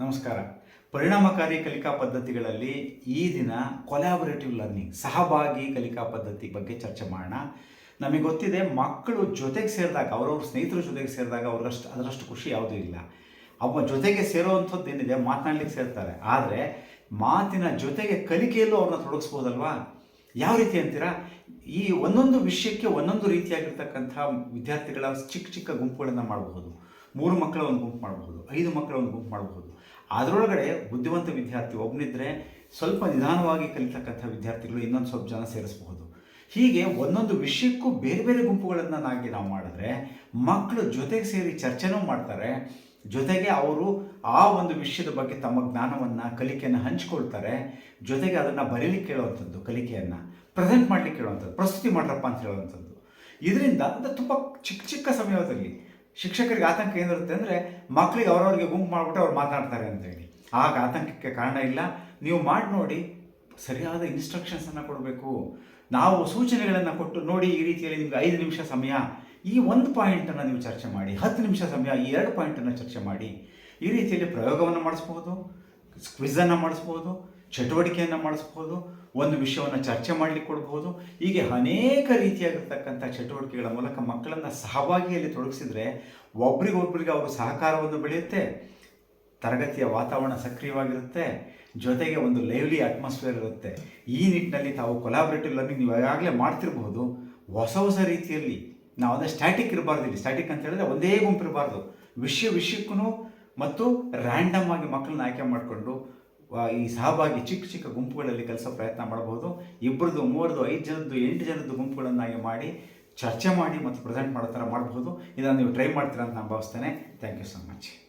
ನಮಸ್ಕಾರ. ಪರಿಣಾಮಕಾರಿ ಕಲಿಕಾ ಪದ್ಧತಿಗಳಲ್ಲಿ ಈ ದಿನ ಕೊಲಾಬರೇಟಿವ್ ಲರ್ನಿಂಗ್ ಸಹಭಾಗಿ ಕಲಿಕಾ ಪದ್ಧತಿ ಬಗ್ಗೆ ಚರ್ಚೆ ಮಾಡೋಣ. ನಮಗೆ ಗೊತ್ತಿದೆ, ಮಕ್ಕಳು ಜೊತೆಗೆ ಸೇರಿದಾಗ, ಅವರವ್ರ ಸ್ನೇಹಿತರ ಜೊತೆಗೆ ಸೇರಿದಾಗ ಅವ್ರಷ್ಟು, ಅದರಷ್ಟು ಖುಷಿ ಯಾವುದೂ ಇಲ್ಲ. ಅವ ಜೊತೆಗೆ ಸೇರೋವಂಥದ್ದು ಏನಿದೆ ಮಾತನಾಡ್ಲಿಕ್ಕೆ ಸೇರ್ತಾರೆ. ಆದರೆ, ಮಾತಿನ ಜೊತೆಗೆ ಕಲಿಕೆಯಲ್ಲೂ ಅವ್ರನ್ನ ತೊಡಗಿಸ್ಬೋದಲ್ವಾ? ಯಾವ ರೀತಿ ಅಂತೀರಾ? ಈ ಒಂದೊಂದು ವಿಷಯಕ್ಕೆ ಒಂದೊಂದು ರೀತಿಯಾಗಿರ್ತಕ್ಕಂಥ ವಿದ್ಯಾರ್ಥಿಗಳ ಚಿಕ್ಕ ಚಿಕ್ಕ ಗುಂಪುಗಳನ್ನು ಮಾಡಬಹುದು ಮೂರು ಮಕ್ಕಳ ಒಂದು ಗುಂಪು ಮಾಡಬಹುದು, ಐದು ಮಕ್ಕಳ ಒಂದು ಗುಂಪು ಮಾಡಬಹುದು. ಅದರೊಳಗಡೆ ಬುದ್ಧಿವಂತ ವಿದ್ಯಾರ್ಥಿ ಒಬ್ಬನಿದ್ರೆ ಸ್ವಲ್ಪ ನಿಧಾನವಾಗಿ ಕಲಿತಕ್ಕಂಥ ವಿದ್ಯಾರ್ಥಿಗಳು ಇನ್ನೊಂದು ಸ್ವಲ್ಪ ಜನ ಸೇರಿಸಬಹುದು. ಹೀಗೆ ಒಂದೊಂದು ವಿಷಯಕ್ಕೂ ಬೇರೆ ಬೇರೆ ಗುಂಪುಗಳನ್ನು ನಾಗಿ ನಾವು ಮಾಡಿದ್ರೆ ಮಕ್ಕಳು ಜೊತೆಗೆ ಸೇರಿ ಚರ್ಚೆನೂ ಮಾಡ್ತಾರೆ. ಜೊತೆಗೆ ಅವರು ಆ ಒಂದು ವಿಷಯದ ಬಗ್ಗೆ ತಮ್ಮ ಜ್ಞಾನವನ್ನು ಕಲಿಕೆಯನ್ನು ಹಂಚ್ಕೊಳ್ತಾರೆ. ಜೊತೆಗೆ ಅದನ್ನು ಬರೀಲಿಕ್ಕೆ ಹೇಳುವಂಥದ್ದು ಕಲಿಕೆಯನ್ನು ಪ್ರೆಸೆಂಟ್ ಮಾಡಲಿಕ್ಕೆ ಹೇಳುವಂಥದ್ದು ಪ್ರಸ್ತುತಿ ಮಾಡ್ರಪ್ಪ ಅಂತ ಹೇಳುವಂಥದ್ದು. ಇದರಿಂದ ಅಂದರೆ ತುಂಬ ಚಿಕ್ಕ ಚಿಕ್ಕ ಸಮಯದಲ್ಲಿ ಶಿಕ್ಷಕರಿಗೆ ಆತಂಕ ಏನಿರುತ್ತೆ ಅಂದರೆ ಮಕ್ಕಳಿಗೆ ಅವ್ರವ್ರಿಗೆ ಗುಂಪು ಮಾಡಿಬಿಟ್ಟು ಅವ್ರು ಮಾತಾಡ್ತಾರೆ ಅಂತೇಳಿ ಆಗ ಆತಂಕಕ್ಕೆ ಕಾರಣ ಇಲ್ಲ. ನೀವು ಮಾಡಿ ನೋಡಿ, ಸರಿಯಾದ ಇನ್ಸ್ಟ್ರಕ್ಷನ್ಸನ್ನು ಕೊಡಬೇಕು. ನಾವು ಸೂಚನೆಗಳನ್ನು ಕೊಟ್ಟು ನೋಡಿ ಈ ರೀತಿಯಲ್ಲಿ ನಿಮ್ಗೆ ಐದು ನಿಮಿಷ ಸಮಯ, ಈ ಒಂದು ಪಾಯಿಂಟನ್ನು ನೀವು ಚರ್ಚೆ ಮಾಡಿ, ಹತ್ತು ನಿಮಿಷ ಸಮಯ, ಈ ಎರಡು ಪಾಯಿಂಟನ್ನು ಚರ್ಚೆ ಮಾಡಿ, ಈ ರೀತಿಯಲ್ಲಿ ಪ್ರಯೋಗವನ್ನು ಮಾಡಿಸ್ಬೋದು ಕ್ವಿಝನ್ನು ಮಾಡಿಸ್ಬೋದು ಚಟುವಟಿಕೆಯನ್ನು ಮಾಡಿಸ್ಬೋದು, ಒಂದು ವಿಷಯವನ್ನು ಚರ್ಚೆ ಮಾಡಲಿಕ್ಕೆ ಕೊಡ್ಬೋದು. ಹೀಗೆ ಅನೇಕ ರೀತಿಯಾಗಿರ್ತಕ್ಕಂಥ ಚಟುವಟಿಕೆಗಳ ಮೂಲಕ ಮಕ್ಕಳನ್ನು ಸಹಭಾಗಿಯಲ್ಲಿ ತೊಡಗಿಸಿದರೆ ಒಬ್ರಿಗೊಬ್ರಿಗೆ ಅವರು ಸಹಕಾರವನ್ನು ಬೆಳೆಯುತ್ತೆ, ತರಗತಿಯ ವಾತಾವರಣ ಸಕ್ರಿಯವಾಗಿರುತ್ತೆ, ಜೊತೆಗೆ ಒಂದು ಲೈವ್ಲಿ ಅಟ್ಮಾಸ್ಫಿಯರ್ ಇರುತ್ತೆ. ಈ ನಿಟ್ಟಿನಲ್ಲಿ ತಾವು ಕೊಲಾಬ್ರೇಟಿವ್ ಲರ್ನಿಂಗ್ ನೀವು ಈಗಾಗಲೇ ಮಾಡ್ತಿರ್ಬೋದು. ಹೊಸ ಹೊಸ ರೀತಿಯಲ್ಲಿ ನಾವು ಅದೇ ಸ್ಟ್ಯಾಟಿಕ್ ಇರಬಾರ್ದು ಇಲ್ಲಿ. ಸ್ಟ್ಯಾಟಿಕ್ ಅಂತ ಹೇಳಿದ್ರೆ ಒಂದೇ ಗುಂಪು ಇರಬಾರ್ದು. ವಿಷಯ ವಿಷಯಕ್ಕೂ ಮತ್ತು ರ್ಯಾಂಡಮ್ ಆಗಿ ಮಕ್ಕಳನ್ನ ಆಯ್ಕೆ ಮಾಡಿಕೊಂಡು ಈ ಸಹಭಾಗಿ ಚಿಕ್ಕ ಚಿಕ್ಕ ಗುಂಪುಗಳಲ್ಲಿ ಕೆಲಸ ಪ್ರಯತ್ನ ಮಾಡಬಹುದು. ಇಬ್ಬರದ್ದು ಮೂವರದು ಐದು ಜನದ್ದು, ಎಂಟು ಜನದ್ದು ಗುಂಪುಗಳನ್ನಾಗಿ ಮಾಡಿ, ಚರ್ಚೆ ಮಾಡಿ ಮತ್ತು ಪ್ರೆಸೆಂಟ್ ಮಾಡೋ ಥರ ಮಾಡಬಹುದು. ಇದನ್ನು ನೀವು ಟ್ರೈ ಮಾಡ್ತೀರಾ ಅಂತ ನಾನು ಭಾವಿಸ್ತೇನೆ. Thank you so much